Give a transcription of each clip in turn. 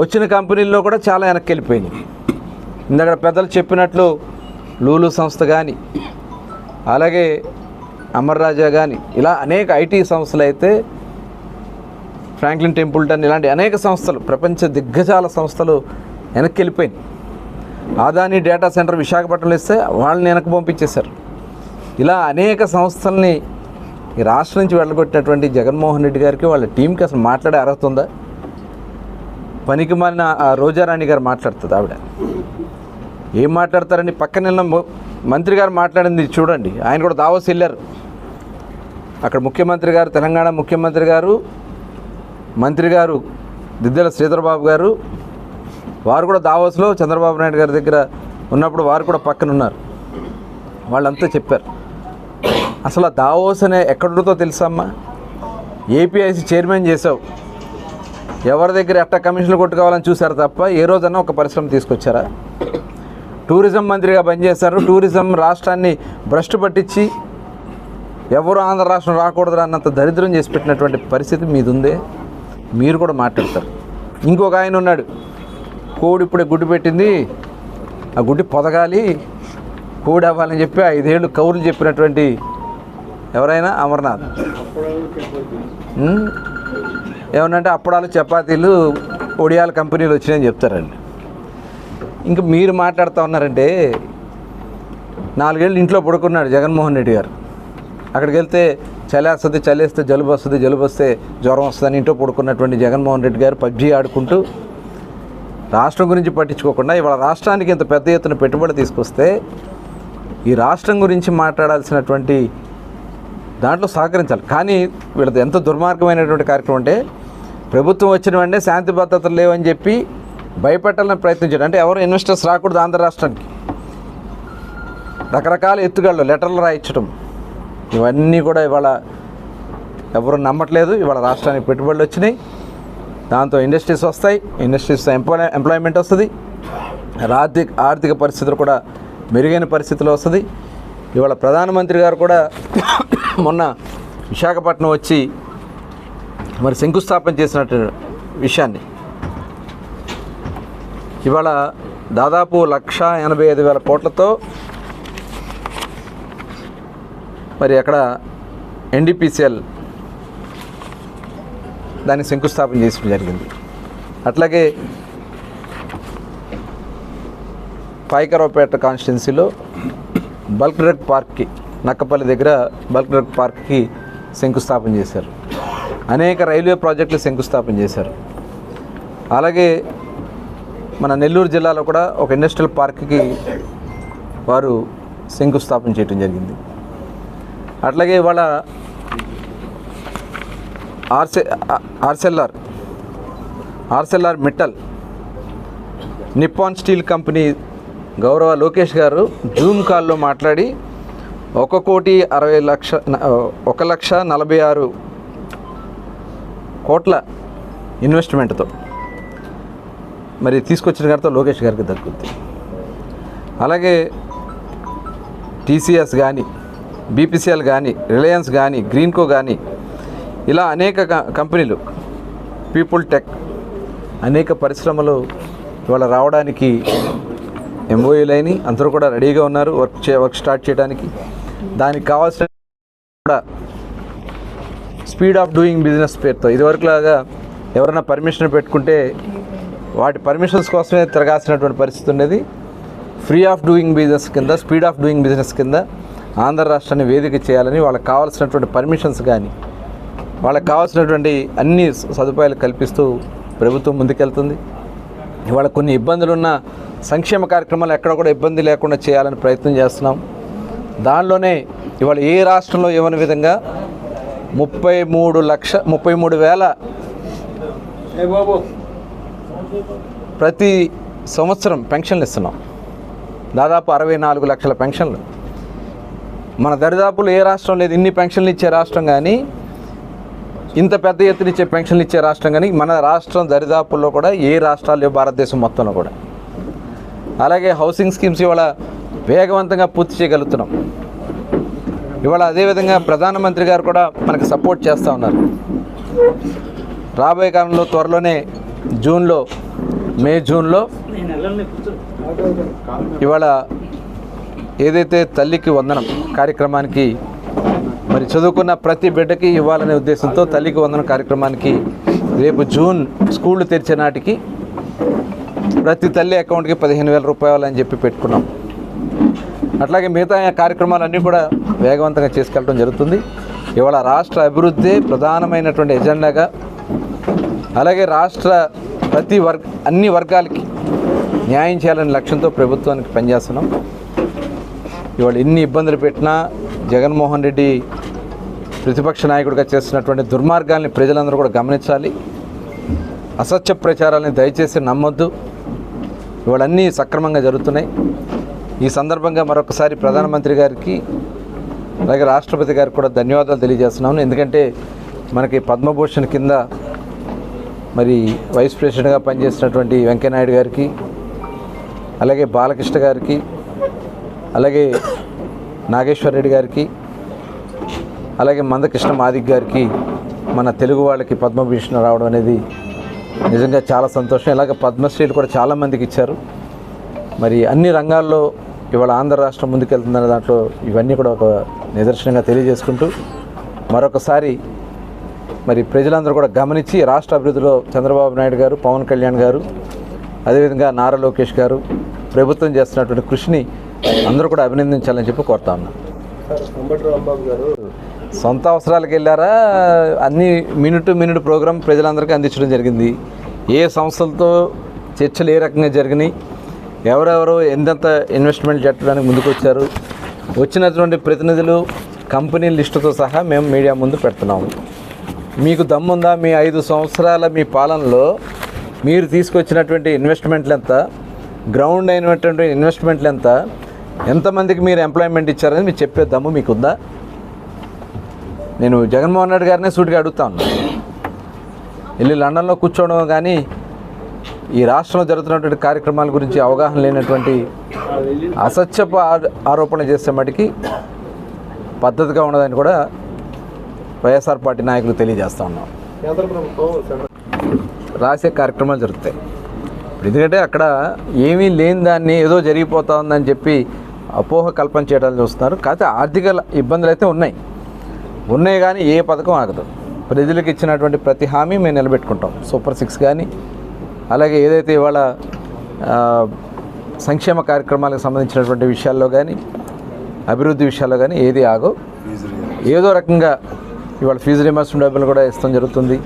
వచ్చిన కంపెనీల్లో కూడా చాలా వెనక్కి వెళ్ళిపోయినాయి ఇందాక పెద్దలు చెప్పినట్లు లూలు సంస్థ కానీ అలాగే అమర్ రాజా కానీ ఇలా అనేక ఐటీ సంస్థలు అయితే ఫ్రాంక్లిన్ టెంపుల్టన్ ఇలాంటి అనేక సంస్థలు ప్రపంచ దిగ్గజాల సంస్థలు వెనక్కి వెళ్ళిపోయినాయి ఆదాని డేటా సెంటర్ విశాఖపట్నంలో ఇస్తే వాళ్ళని వెనక్కి పంపించేశారు. ఇలా అనేక సంస్థల్ని రాష్ట్రం నుంచి వెళ్ళగొట్టినటువంటి జగన్మోహన్ రెడ్డి గారికి వాళ్ళ టీంకి అసలు మాట్లాడే అర్హత ఉందా? పనికి మాలిన ఆ రోజారాణి గారు మాట్లాడుతుంది ఆవిడ. ఏం మాట్లాడతారని పక్కన మంత్రి గారు మాట్లాడింది చూడండి. ఆయన కూడా దావోస్ వెళ్ళారు. అక్కడ ముఖ్యమంత్రి గారు తెలంగాణ ముఖ్యమంత్రి గారు మంత్రి గారు దిద్దెల శ్రీధరబాబు గారు వారు కూడా దావోస్లో చంద్రబాబు నాయుడు గారి దగ్గర ఉన్నప్పుడు వారు కూడా పక్కన ఉన్నారు. వాళ్ళంతా చెప్పారు. అసలు ఆ దావోస్ అనే ఎక్కడుందో తెలుసమ్మా ఏపీఐసి చైర్మన్ చేసావు ఎవరి దగ్గర ఎట్ట కమిషన్లు కొట్టుకోవాలని చూశారు తప్ప ఏ రోజన్నా ఒక పరిశ్రమ తీసుకొచ్చారా? టూరిజం మంత్రిగా పనిచేశారు. టూరిజం రాష్ట్రాన్ని భ్రష్టు పట్టించి ఎవరు ఆంధ్ర రాష్ట్రం రాకూడదు అన్నంత దరిద్రం చేసి పెట్టినటువంటి పరిస్థితి మీది ఉందే మీరు కూడా మాట్లాడతారు. ఇంకొక ఆయన ఉన్నాడు. కోడి ఇప్పుడే గుడ్డు పెట్టింది. ఆ గుడ్డి పొదగాలి. కోడి అవ్వాలని చెప్పి ఐదేళ్ళు కౌరులు చెప్పినటువంటి ఎవరైనా అమర్నాథ్. ఏమనంటే అప్పడాలు చపాతీలు ఒడియాల కంపెనీలు వచ్చినాయని చెప్తారండి. ఇంకా మీరు మాట్లాడుతూ ఉన్నారంటే నాలుగేళ్ళు ఇంట్లో పడుకున్నాడు జగన్మోహన్ రెడ్డి గారు. అక్కడికి వెళ్తే చలి వస్తుంది జలుబు వస్తుంది జలుబు వస్తే జ్వరం వస్తుందని ఇంట్లో పడుకున్నటువంటి జగన్మోహన్ రెడ్డి గారు పబ్జీ ఆడుకుంటూ రాష్ట్రం గురించి పట్టించుకోకుండా ఇవాళ రాష్ట్రానికి ఇంత పెద్ద ఎత్తున పెట్టుబడి తీసుకొస్తే ఈ రాష్ట్రం గురించి మాట్లాడాల్సినటువంటి దాంట్లో సహకరించాలి. కానీ వీళ్ళది ఎంత దుర్మార్గమైనటువంటి కార్యక్రమం అంటే ప్రభుత్వం వచ్చిన వెంటనే శాంతి భద్రతలు లేవని చెప్పి భయపెట్టాలని ప్రయత్నించాడు అంటే ఎవరు ఇన్వెస్టర్స్ రాకూడదు ఆంధ్ర రాష్ట్రానికి. రకరకాల ఎత్తుగళ్ళు లెటర్లు రాయించడం ఇవన్నీ కూడా ఇవాళ ఎవరు నమ్మట్లేదు. ఇవాళ రాష్ట్రానికి పెట్టుబడులు వచ్చినాయి. దాంతో ఇండస్ట్రీస్ వస్తాయి. ఇండస్ట్రీస్ ఎంప్లాయ్ ఎంప్లాయ్మెంట్ వస్తుంది. ఆర్థిక ఆర్థిక పరిస్థితులు కూడా మెరుగైన పరిస్థితిలో వస్తుంది. ఇవాళ ప్రధానమంత్రి గారు కూడా మొన్న విశాఖపట్నం వచ్చి మరి శంకుస్థాపన చేసినట్టు విషయాన్ని. ఇవాళ దాదాపు లక్ష ఎనభై ఐదు వేల కోట్లతో మరి అక్కడ ఎన్డీపీసీఎల్ దాన్ని శంకుస్థాపన చేయడం జరిగింది. అట్లాగే పాయికరావుపేట కాన్స్టిట్యున్సీలో బల్క్ డ్రగ్ పార్క్కి నక్కపల్లి దగ్గర బల్క్ డ్రగ్ పార్క్కి శంకుస్థాపన చేశారు. అనేక రైల్వే ప్రాజెక్టులు శంకుస్థాపన చేశారు. అలాగే మన నెల్లూరు జిల్లాలో కూడా ఒక ఇండస్ట్రియల్ పార్క్కి వారు శంకుస్థాపన చేయడం జరిగింది. అట్లాగే ఇవాళ ఆర్సె Arcelor Arcelor Mittal Nippon Steel company గౌరవ లోకేష్ గారు జూమ్ కాల్లో మాట్లాడి ఒక కోటి అరవై లక్ష ఒక లక్ష నలభై ఆరు కోట్ల ఇన్వెస్ట్మెంట్తో. మరి తీసుకొచ్చిన గారితో లోకేష్ గారికి దక్కుద్ది. అలాగే టీసీఎస్ కానీ బీపీసీఎల్ కానీ రిలయన్స్ కానీ గ్రీన్కో కానీ ఇలా అనేక క- కంపెనీలు పీపుల్ టెక్ అనేక పరిశ్రమలు ఇవాళ రావడానికి ఎంఓయూలైన అందరూ కూడా రెడీగా ఉన్నారు వర్క్ చే వర్క్ స్టార్ట్ చేయడానికి. దానికి కావాల్సిన కూడా స్పీడ్ ఆఫ్ డూయింగ్ బిజినెస్ పేరుతో ఇదివరకులాగా ఎవరైనా పర్మిషన్ పెట్టుకుంటే వాటి పర్మిషన్స్ కోసమే తిరగాల్సినటువంటి పరిస్థితి ఉండేది. ఫ్రీ ఆఫ్ డూయింగ్ బిజినెస్ కింద స్పీడ్ ఆఫ్ డూయింగ్ బిజినెస్ కింద ఆంధ్ర రాష్ట్రాన్ని వేదిక చేయాలని వాళ్ళకి కావాల్సినటువంటి పర్మిషన్స్ కానీ వాళ్ళకి కావాల్సినటువంటి అన్ని సదుపాయాలు కల్పిస్తూ ప్రభుత్వం ముందుకెళ్తుంది. ఇవాళ కొన్ని ఇబ్బందులున్న సంక్షేమ కార్యక్రమాలు ఎక్కడ కూడా ఇబ్బంది లేకుండా చేయాలని ప్రయత్నం చేస్తున్నాం. దానిలోనే ఇవాళ ఏ రాష్ట్రంలో ఇవ్వని విధంగా ముప్పై మూడు లక్ష ముప్పై మూడు వేల ప్రతి సంవత్సరం పెన్షన్లు ఇస్తున్నాం. దాదాపు అరవై నాలుగు లక్షల పెన్షన్లు. మన దరిదాపులు ఏ రాష్ట్రం లేదు ఇన్ని పెన్షన్లు ఇచ్చే రాష్ట్రం కానీ ఇంత పెద్ద ఎత్తున ఇచ్చే పెన్షన్లు ఇచ్చే రాష్ట్రం కానీ మన రాష్ట్రం దరిదాపుల్లో కూడా ఏ రాష్ట్రాలు లేవు భారతదేశం మొత్తంలో కూడా. అలాగే హౌసింగ్ స్కీమ్స్ ఇవాళ వేగవంతంగా పూర్తి చేయగలుగుతున్నాం. ఇవాళ అదేవిధంగా ప్రధానమంత్రి గారు కూడా మనకు సపోర్ట్ చేస్తూ ఉన్నారు. రాబోయే కాలంలో త్వరలోనే జూన్లో మే జూన్లో ఇవాళ ఏదైతే తల్లికి వందనం కార్యక్రమానికి మరి చదువుకున్న ప్రతి బిడ్డకి ఇవ్వాలనే ఉద్దేశంతో తల్లికి వందనం కార్యక్రమానికి రేపు జూన్ స్కూళ్ళు తెరిచే నాటికి ప్రతి తల్లి అకౌంట్కి పదిహేను వేల రూపాయలు అని చెప్పి పెట్టుకున్నాం. అట్లాగే మిగతా కార్యక్రమాలన్నీ కూడా వేగవంతంగా చేసుకెళ్ళడం జరుగుతుంది. ఇవాళ రాష్ట్ర అభివృద్ధి ప్రధానమైనటువంటి ఎజెండాగా అలాగే రాష్ట్ర ప్రతి వర్గ అన్ని వర్గాలకి న్యాయం చేయాలనే లక్ష్యంతో ప్రభుత్వానికి పనిచేస్తున్నాం. ఇవాళ ఎన్ని ఇబ్బందులు పెట్టినా జగన్మోహన్ రెడ్డి ప్రతిపక్ష నాయకుడిగా చేస్తున్నటువంటి దుర్మార్గాల్ని ప్రజలందరూ కూడా గమనించాలి. అసత్య ప్రచారాలని దయచేసి నమ్మొద్దు. ఇవాళన్నీ సక్రమంగా జరుగుతున్నాయి. ఈ సందర్భంగా మరొకసారి ప్రధానమంత్రి గారికి అలాగే రాష్ట్రపతి గారికి కూడా ధన్యవాదాలు తెలియజేస్తున్నాను. ఎందుకంటే మనకి పద్మభూషణ్ కింద మరి వైస్ ప్రెసిడెంట్గా పనిచేసినటువంటి వెంకయ్యనాయుడు గారికి అలాగే బాలకృష్ణ గారికి అలాగే నాగేశ్వర్ రెడ్డి గారికి అలాగే మందకృష్ణ మాదిక్ గారికి మన తెలుగు వాళ్ళకి పద్మభూషణ్ రావడం అనేది నిజంగా చాలా సంతోషం. ఇలాగ పద్మశ్రీలు కూడా చాలామందికి ఇచ్చారు. మరి అన్ని రంగాల్లో ఇవాళ ఆంధ్ర రాష్ట్రం ముందుకెళ్తుందనే దాంట్లో ఇవన్నీ కూడా ఒక నిదర్శనంగా తెలియజేసుకుంటూ మరొకసారి మరి ప్రజలందరూ కూడా గమనించి రాష్ట్ర అభివృద్ధిలో చంద్రబాబు నాయుడు గారు పవన్ కళ్యాణ్ గారు అదేవిధంగా నారా లోకేష్ గారు ప్రభుత్వం చేస్తున్నటువంటి కృషిని అందరూ కూడా అభినందించాలని చెప్పి కోరుతా ఉన్నాను సొంత అవసరాలకు వెళ్ళారా? అన్ని మినిట్ మినిట్ ప్రోగ్రాం ప్రజలందరికీ అందించడం జరిగింది. ఏ సంస్థలతో చర్చలు ఏ రకంగా జరిగినాయి? ఎవరెవరు ఎంతెంత ఇన్వెస్ట్మెంట్ పెట్టడానికి ముందుకు వచ్చారు వచ్చినటువంటి ప్రతినిధులు కంపెనీ లిస్టుతో సహా మేము మీడియా ముందు పెడుతున్నాము. మీకు దమ్ముందా? మీ ఐదు సంవత్సరాల మీ పాలనలో మీరు తీసుకొచ్చినటువంటి ఇన్వెస్ట్మెంట్లు ఎంత గ్రౌండ్ అయినటువంటి ఇన్వెస్ట్మెంట్లు ఎంత ఎంతమందికి మీరు ఎంప్లాయ్మెంట్ ఇచ్చారని మీరు చెప్పే దమ్ము మీకుందా? నేను జగన్మోహన్ రెడ్డి గారినే సూటిగా అడుగుతా ఉన్నాను వెళ్ళి లండన్లో కూర్చోవడం కానీ ఈ రాష్ట్రంలో జరుగుతున్నటువంటి కార్యక్రమాల గురించి అవగాహన లేనటువంటి అసత్యపు ఆరోపణ చేసే మటుకి పద్ధతిగా ఉండదని కూడా వైఎస్ఆర్ పార్టీ నాయకులు తెలియజేస్తా ఉన్నాం. రాసే కార్యక్రమాలు జరుగుతాయి. ఎందుకంటే అక్కడ ఏమీ లేని దాన్ని ఏదో జరిగిపోతా ఉందని చెప్పి అపోహ కల్పన చేయడానికి చూస్తున్నారు. కాకపోతే ఆర్థిక ఇబ్బందులు అయితే ఉన్నాయి. ఉన్నాయి కానీ ఏ పథకం ఆగదు. ప్రజలకు ఇచ్చినటువంటి ప్రతి హామీ మేము నిలబెట్టుకుంటాం. సూపర్ సిక్స్ కానీ అలాగే ఏదైతే ఇవాళ సంక్షేమ కార్యక్రమాలకు సంబంధించినటువంటి విషయాల్లో కానీ అభివృద్ధి విషయాల్లో కానీ ఏది ఆగో ఏదో రకంగా ఇవాళ ఫీజు రిమర్స్మెంట్ డబ్బులు కూడా ఇస్తాం జరుగుతుంది.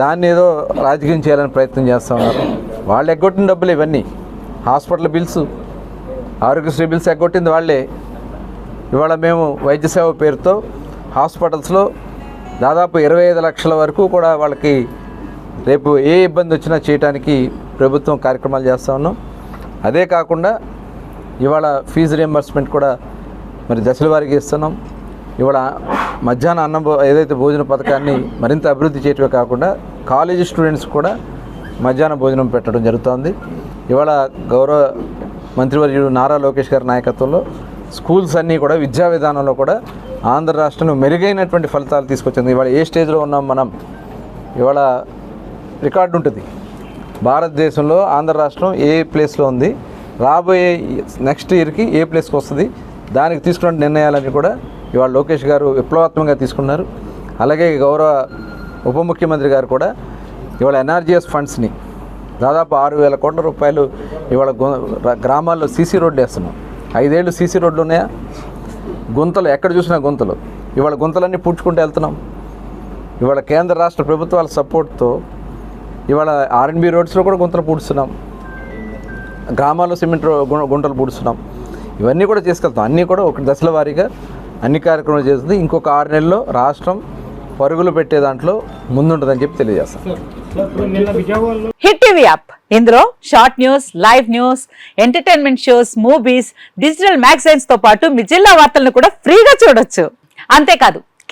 దాన్ని ఏదో రాజకీయం చేయాలని ప్రయత్నం చేస్తూ ఉన్నారు. వాళ్ళు ఎగ్గొట్టిన డబ్బులు ఇవన్నీ. హాస్పిటల్ బిల్స్ ఆరోగ్యశ్రీ బిల్స్ ఎగ్గొట్టింది వాళ్ళే. ఇవాళ మేము వైద్య సేవ పేరుతో హాస్పిటల్స్లో దాదాపు ఇరవై ఐదు లక్షల వరకు కూడా వాళ్ళకి రేపు ఏ ఇబ్బంది వచ్చినా చేయడానికి ప్రభుత్వం కార్యక్రమాలు చేస్తూ ఉన్నాం. అదే కాకుండా ఇవాళ ఫీజు రియంబర్స్మెంట్ కూడా మరి దశల వారికి ఇస్తున్నాం. ఇవాళ మధ్యాహ్న అన్నం ఏదైతే భోజన పథకాన్ని మరింత అభివృద్ధి చేయటమే కాకుండా కాలేజీ స్టూడెంట్స్ కూడా మధ్యాహ్న భోజనం పెట్టడం జరుగుతోంది. ఇవాళ గౌరవ మంత్రివర్యుడు నారా లోకేష్ గారి నాయకత్వంలో స్కూల్స్ అన్నీ కూడా విద్యా విధానంలో కూడా ఆంధ్ర రాష్ట్రంలో మెరుగైనటువంటి ఫలితాలు తీసుకొచ్చింది. ఇవాళ ఏ స్టేజ్లో ఉన్నాం మనం? ఇవాళ రికార్డు ఉంటుంది. భారతదేశంలో ఆంధ్ర రాష్ట్రం ఏ ప్లేస్లో ఉంది? రాబోయే నెక్స్ట్ ఇయర్కి ఏ ప్లేస్కి వస్తుంది? దానికి తీసుకున్న నిర్ణయాలన్నీ కూడా ఇవాళ లోకేష్ గారు విప్లవాత్మకంగా తీసుకున్నారు. అలాగే గౌరవ ఉప ముఖ్యమంత్రి గారు కూడా ఇవాళ ఎన్ఆర్జీఎస్ ఫండ్స్ని దాదాపు ఆరు వేల కోట్ల రూపాయలు ఇవాళ గు- గ్రామాల్లో సీసీ రోడ్లు వేస్తున్నాం. ఐదేళ్ళు సీసీ రోడ్లు ఉన్నాయా? గుంతలు ఎక్కడ చూసినా గుంతలు. ఇవాళ గుంతలన్నీ పూడ్చుకుంటూ వెళ్తున్నాం. ఇవాళ కేంద్ర రాష్ట్ర ప్రభుత్వాల సపోర్ట్తో ఇవాళ ఆర్ఎన్బి రోడ్స్లో కూడా గుంతలు పూడుస్తున్నాం. గ్రామాల్లో సిమెంట్ గుంటలు పూడుస్తున్నాం. ఇవన్నీ కూడా చేసుకెళ్తాం అన్నీ కూడా ఒక దశల వారీగా అన్ని కార్యక్రమాలు చేస్తుంది. ఇంకొక ఆరు నెలల్లో రాష్ట్రం పరుగులు పెట్టే దాంట్లో ముందుంటుందని చెప్పి తెలియజేస్తాం. Hit TV app. ఇందులో short news live news entertainment shows movies digital మ్యాగజైన్స్తో పాటు మీ జిల్లా వార్తలను కూడా ఫ్రీగా చూడొచ్చు. అంతేకాదు